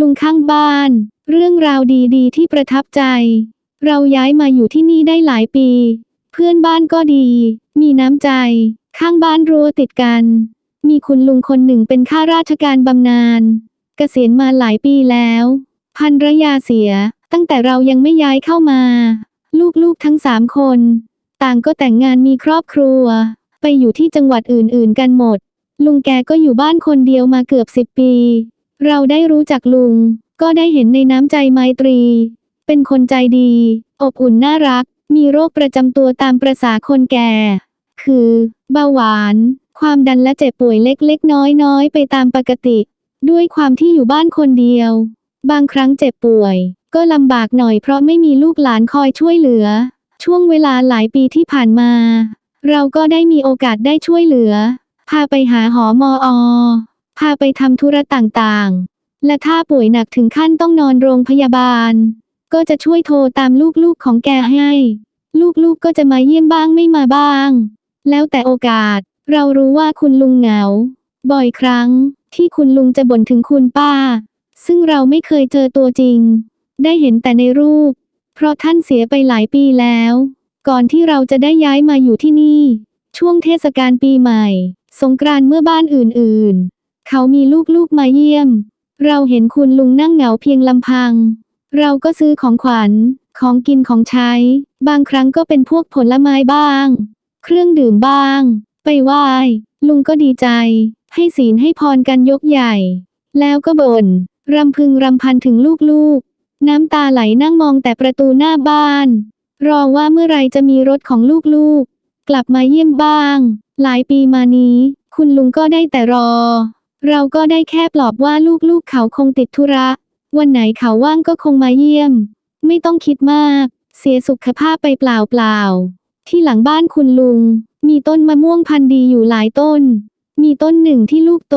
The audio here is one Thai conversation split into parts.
ลุงข้างบ้าน เรื่องราวดีๆ ที่ประทับใจ เราย้ายมาอยู่ที่นี่ได้หลายปี เพื่อนบ้านก็ดี มีน้ำใจ ข้างบ้านรั้วติดกัน มีคุณลุงคนหนึ่งเป็นข้าราชการบำนาญเกษียณมาหลายปีแล้ว พันรยาเสีย ตั้งแต่เรายังไม่ย้ายเข้ามา ลูกๆทั้งสามคน ต่างก็แต่งงานมีครอบครัว ไปอยู่ที่จังหวัดอื่นๆกันหมด ลุงแกก็อยู่บ้านคนเดียวมาเกือบสิบปี เราได้รู้จักลุง ก็ได้เห็นในน้ำใจไมตรี เป็นคนใจดี อบอุ่นน่ารัก มีโรคประจำตัวตามประษาคนแก่ คือเบาหวาน ความดันและเจ็บป่วยเล็กๆ น้อยๆ ไปตามปกติ ด้วยความที่อยู่บ้านคนเดียว บางครั้งเจ็บป่วย ก็ลำบากหน่อยเพราะไม่มีลูกหลานคอยช่วยเหลือ ช่วงเวลาหลายปีที่ผ่านมา เราก็ได้มีโอกาสได้ช่วยเหลือ พาไปหาหอมออ พาไปทำธุระต่างๆ และถ้าป่วยหนักถึงขั้นต้องนอนโรงพยาบาล ก็จะช่วยโทรตามลูกๆของแกให้ ลูกๆก็จะมาเยี่ยมบ้างไม่มาบ้าง แล้วแต่โอกาส เรารู้ว่าคุณลุงเหงา บ่อยครั้งที่คุณลุงจะบ่นถึงคุณป้า ซึ่งเราไม่เคยเจอตัวจริง ได้เห็นแต่ในรูป เพราะท่านเสียไปหลายปีแล้ว ก่อนที่เราจะได้ย้ายมาอยู่ที่นี่ ช่วงเทศกาลปีใหม่ สงกรานต์เมื่อบ้านอื่นๆ เขามีลูกๆมาเยี่ยม เราเห็นคุณลุงนั่งเหงาเพียงลำพัง เราก็ซื้อของขวัญ ของกินของใช้ บางครั้งก็เป็นพวกผลไม้บ้าง เครื่องดื่มบ้าง ไปไหว้ ลุงก็ดีใจ ให้ศีลให้พรกันยกใหญ่ แล้วก็บ่นรำพึงรำพันถึงลูกๆ น้ำตาไหลนั่งมองแต่ประตูหน้าบ้าน รอว่าเมื่อไรจะมีรถของลูกๆ กลับมาเยี่ยมบ้าง หลายปีมานี้ คุณลุงก็ได้แต่รอ เราก็ได้แค่ปลอบว่าลูกๆเขาคงติดธุระ วันไหนเขาว่างก็คงมาเยี่ยม ไม่ต้องคิดมาก เสียสุขภาพไปเปล่าๆ ที่หลังบ้านคุณลุง มีต้นมะม่วงพันธุ์ดีอยู่หลายต้น มีต้นหนึ่งที่ลูกโต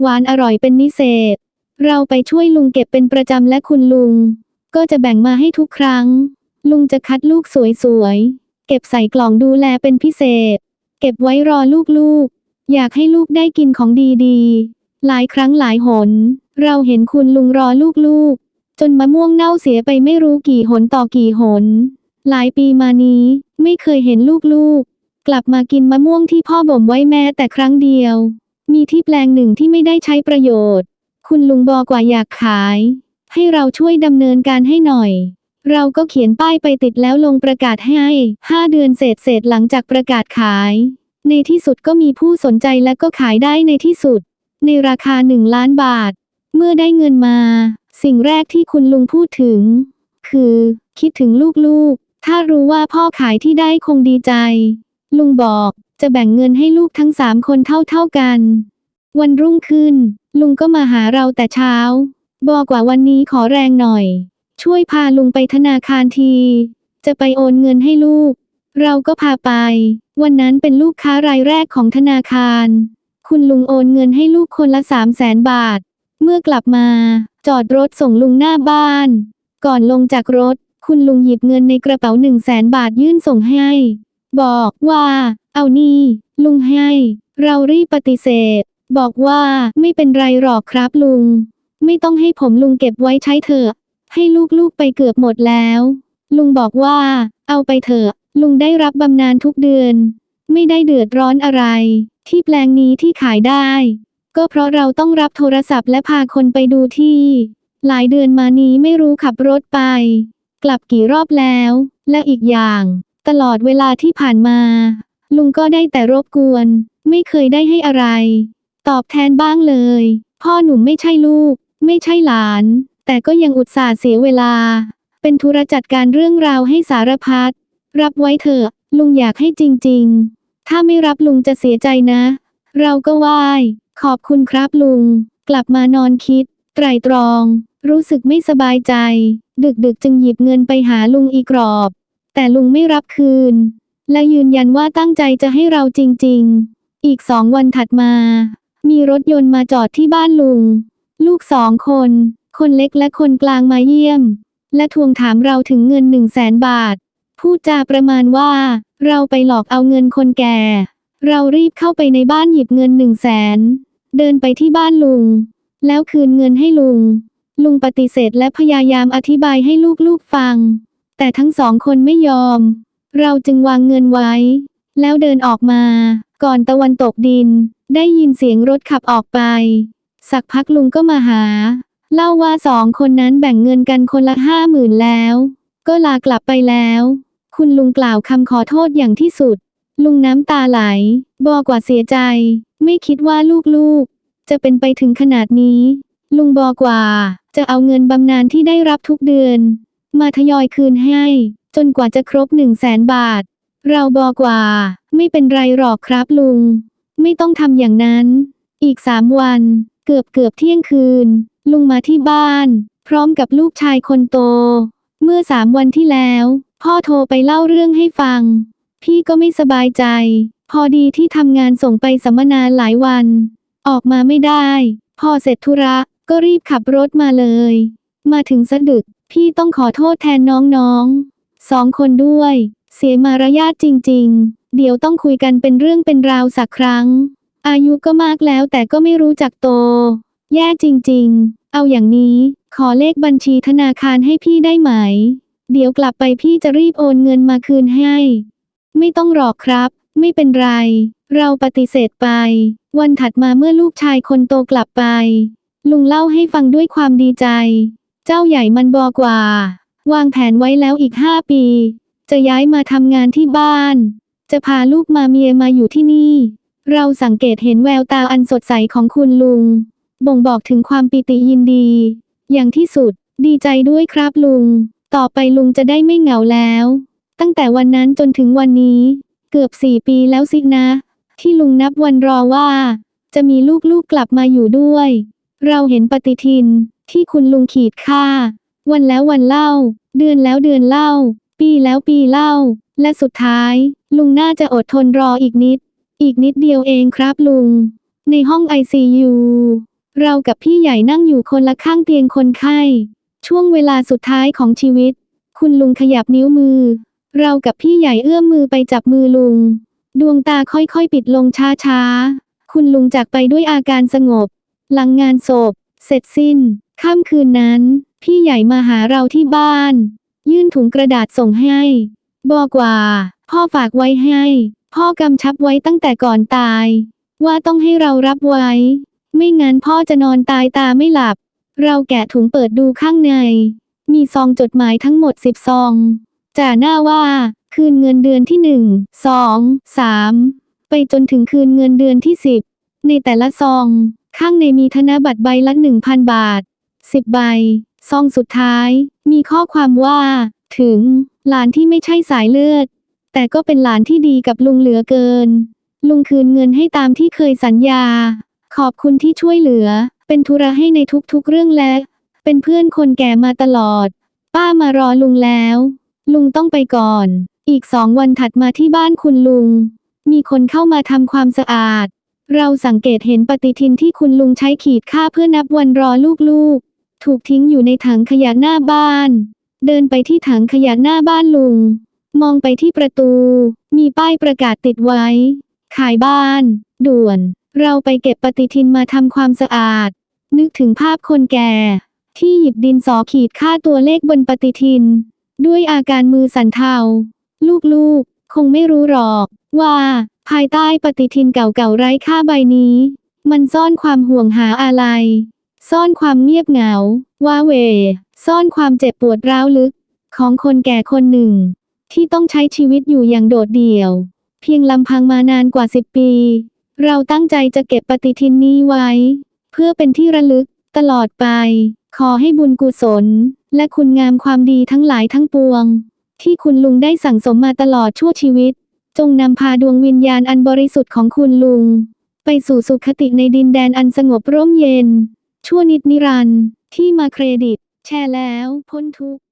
หวานอร่อยเป็นนิเศษ เราไปช่วยลุงเก็บเป็นประจำและคุณลุง ก็จะแบ่งมาให้ทุกครั้ง ลุงจะคัดลูกสวยๆ เก็บใส่กล่องดูแลเป็นพิเศษ เก็บไว้รอลูกๆ อยากให้ลูกได้กินของดีๆ หลายครั้งหลายหน เราเห็นคุณลุงรอลูกๆ จนมะม่วงเน่าเสียไปไม่รู้กี่หนต่อกี่หน หลายปีมานี้ไม่เคยเห็นลูกๆ กลับมากินมะม่วงที่พ่อบ่มไว้แม้แต่ครั้งเดียว มีที่แปลงหนึ่งที่ไม่ได้ใช้ประโยชน์ คุณลุงบอกว่าอยากขาย ให้เราช่วยดำเนินการให้หน่อยเราก็เขียนป้ายไปติดแล้วลงประกาศให้5เดือนเศษเศษหลังจากประกาศขาย ในที่สุดก็มีผู้สนใจและก็ขายได้ในที่สุด ในราคา1ล้านบาท เมื่อได้เงินมา สิ่งแรกที่คุณลุงพูดถึง คือ คิดถึงลูกๆ ถ้ารู้ว่าพ่อขายที่ได้คงดีใจ ลุงบอกจะแบ่งเงินให้ลูกทั้งสามคนเท่าๆกัน วันรุ่งขึ้น ลุงก็มาหาเราแต่เช้า บอกว่าวันนี้ขอแรงหน่อย ช่วยพาลุงไปธนาคารที จะไปโอนเงินให้ลูก เราก็พาไป วันนั้นเป็นลูกค้ารายแรกของธนาคาร คุณลุงโอนเงินให้ลูกคนละสามแสนบาท เมื่อกลับมา จอดรถส่งลุงหน้าบ้าน ก่อนลงจากรถ คุณลุงหยิบเงินในกระเป๋าหนึ่งแสนบาทยื่นส่งให้ บอกว่า เอานี่ ลุงให้ เรารีบปฏิเสธ บอกว่าไม่เป็นไรหรอกครับลุง ไม่ต้องให้ผมลุงเก็บไว้ใช้เถอะ ให้ลูกๆไปเกือบหมดแล้ว ลุงบอกว่า เอาไปเถอะ ลุงได้รับบำนาญทุกเดือน ไม่ได้เดือดร้อนอะไร ที่แปลงนี้ที่ขายได้ ก็เพราะเราต้องรับโทรศัพท์และพาคนไปดูที่ หลายเดือนมานี้ไม่รู้ขับรถไป กลับกี่รอบแล้ว และอีกอย่าง ตลอดเวลาที่ผ่านมา ลุงก็ได้แต่รบกวน ไม่เคยได้ให้อะไร ตอบแทนบ้างเลย พ่อหนุ่มไม่ใช่ลูก ไม่ใช่หลาน แต่ก็ยังอุตส่าห์เสียเวลา เป็นธุระจัดการเรื่องราวให้สารพัด รับไว้เถอะ ลุงอยากให้จริง ๆ ถ้าไม่รับลุงจะเสียใจนะ เราก็ไหว้ขอบคุณครับลุง กลับมานอนคิด ไตรตรอง รู้สึกไม่สบายใจ ดึกๆ จึงหยิบเงินไปหาลุงอีกรอบ แต่ลุงไม่รับคืน และยืนยันว่าตั้งใจจะให้เราจริง ๆ อีกสองวันถัดมา มีรถยนต์มาจอดที่บ้านลุง ลูกสองคน คนเล็กและคนกลางมาเยี่ยม และทวงถามเราถึงเงินหนึ่งแสนบาท พูดจาประมาณว่า เราไปหลอกเอาเงินคนแก่ เรารีบเข้าไปในบ้านหยิบเงินหนึ่งแสน เดินไปที่บ้านลุง แล้วคืนเงินให้ลุง ลุงปฏิเสธและพยายามอธิบายให้ลูกๆฟัง แต่ทั้งสองคนไม่ยอม เราจึงวางเงินไว้ แล้วเดินออกมา ก่อนตะวันตกดิน ได้ยินเสียงรถขับออกไป สักพักลุงก็มาหา เล่าว่าสองคนนั้นแบ่งเงินกันคนละห้าหมื่นแล้ว ก็ลากลับไปแล้ว คุณลุงกล่าวคำขอโทษอย่างที่สุด ลุงน้ำตาไหล บอกว่าเสียใจ ไม่คิดว่าลูกๆ จะเป็นไปถึงขนาดนี้ ลุงบอกว่า จะเอาเงินบำนาญที่ได้รับทุกเดือน มาทยอยคืนให้ จนกว่าจะครบหนึ่งแสนบาท เราบอกว่า ไม่เป็นไรหรอกครับลุง ไม่ต้องทำอย่างนั้น อีกสามวัน เกือบเกือบเที่ยงคืน ลุงมาที่บ้าน พร้อมกับลูกชายคนโต เมื่อสามวันที่แล้ว พ่อโทรไปเล่าเรื่องให้ฟัง พี่ก็ไม่สบายใจ พอดีที่ทำงานส่งไปสัมมนาหลายวัน ออกมาไม่ได้ พอเสร็จธุระก็รีบขับรถมาเลย มาถึงสะดึก พี่ต้องขอโทษแทนน้องๆสองคนด้วย เสียมารยาทจริง ๆ เดี๋ยวต้องคุยกันเป็นเรื่องเป็นราวสักครั้ง อายุก็มากแล้วแต่ก็ไม่รู้จักโต แย่จริง ๆ เอาอย่างนี้ ขอเลขบัญชีธนาคารให้พี่ได้ไหม เดี๋ยวกลับไปพี่จะรีบโอนเงินมาคืนให้ ไม่ต้องหรอกครับ ไม่เป็นไร เราปฏิเสธไป วันถัดมาเมื่อลูกชายคนโตกลับไป ลุงเล่าให้ฟังด้วยความดีใจ เจ้าใหญ่มันบอกว่า วางแผนไว้แล้วอีกห้าปี จะย้ายมาทำงานที่บ้าน จะพาลูกมาเมียมาอยู่ที่นี่ เราสังเกตเห็นแววตาอันสดใสของคุณลุง บ่งบอกถึงความปิติยินดี อย่างที่สุด ดีใจด้วยครับลุง ต่อไปลุงจะได้ไม่เหงาแล้ว ตั้งแต่วันนั้นจนถึงวันนี้ เกือบสี่ปีแล้วสินะ ที่ลุงนับวันรอว่า จะมีลูกๆกลับมาอยู่ด้วย เราเห็นปฏิทินที่คุณลุงขีดค่า วันแล้ววันเล่า เดือนแล้วเดือนเล่า ปีแล้วปีเล่า และสุดท้าย ลุงน่าจะอดทนรออีกนิด อีกนิดเดียวเองครับลุง ในห้องไอซียู เรากับพี่ใหญ่นั่งอยู่คนละข้างเตียงคนไข้ ช่วงเวลาสุดท้ายของชีวิต คุณลุงขยับนิ้วมือ เรากับพี่ใหญ่เอื้อมมือไปจับมือลุง ดวงตาค่อยๆปิดลงช้าๆ คุณลุงจากไปด้วยอาการสงบ หลังงานศพ เสร็จสิ้นค่ำคืนนั้น พี่ใหญ่มาหาเราที่บ้าน ยื่นถุงกระดาษส่งให้ บอกว่า พ่อฝากไว้ให้ พ่อกำชับไว้ตั้งแต่ก่อนตาย ว่าต้องให้เรารับไว้ ไม่งั้นพ่อจะนอนตายตาไม่หลับ เราแกะถุงเปิดดูข้างใน มีซองจดหมายทั้งหมดสิบซองจ่าหน้าว่า คืนเงินเดือนที่หนึ่งสองสามไปจนถึงคืนเงินเดือนที่สิบในแต่ละซอง ข้างในมีธนบัตรใบละหนึ่งพันบาทสิบใบ ซองสุดท้าย มีข้อความว่า ถึง หลานที่ไม่ใช่สายเลือด แต่ก็เป็นหลานที่ดีกับลุงเหลือเกิน ลุงคืนเงินให้ตามที่เคยสัญญา ขอบคุณที่ช่วยเหลือ เป็นธุระให้ในทุกๆเรื่องและ เป็นเพื่อนคนแก่มาตลอด ป้ามารอลุงแล้ว ลุงต้องไปก่อน อีกสองวันถัดมาที่บ้านคุณลุง มีคนเข้ามาทำความสะอาด เราสังเกตเห็นปฏิทินที่คุณลุงใช้ขีดค่าเพื่อนับวันรอลูกๆ ถูกทิ้งอยู่ในถังขยะหน้าบ้าน เดินไปที่ถังขยะหน้าบ้านลุง มองไปที่ประตู มีป้ายประกาศติดไว้ ขายบ้าน ด่วน เราไปเก็บปฏิทินมาทำความสะอาด นึกถึงภาพคนแก่ ที่หยิบดินสอขีดค่าตัวเลขบนปฏิทิน ด้วยอาการมือสั่นเทา ลูกๆ คงไม่รู้หรอก ว่า ภายใต้ปฏิทินเก่าๆไร้ค่าใบนี้ มันซ่อนความห่วงหาอะไร ซ่อนความเงียบเหงา ว้าเว ซ่อนความเจ็บปวดร้าวลึก ของคนแก่คนหนึ่ง ที่ต้องใช้ชีวิตอยู่อย่างโดดเดี่ยว เพียงลำพังมานานกว่าสิบปี เราตั้งใจจะเก็บปฏิทินนี้ไว้ เพื่อเป็นที่ระลึกตลอดไป ขอให้บุญกุศล และคุณงามความดีทั้งหลายทั้งปวง ที่คุณลุงได้สั่งสมมาตลอดชั่วชีวิต จงนำพาดวงวิญญาณอันบริสุทธิ์ของคุณลุง ไปสู่สุขติในดินแดนอันสงบร่มเย็น ชั่วนิดนิรันดร์ที่มาเครดิต แชร์แล้ว พ้นทุกข์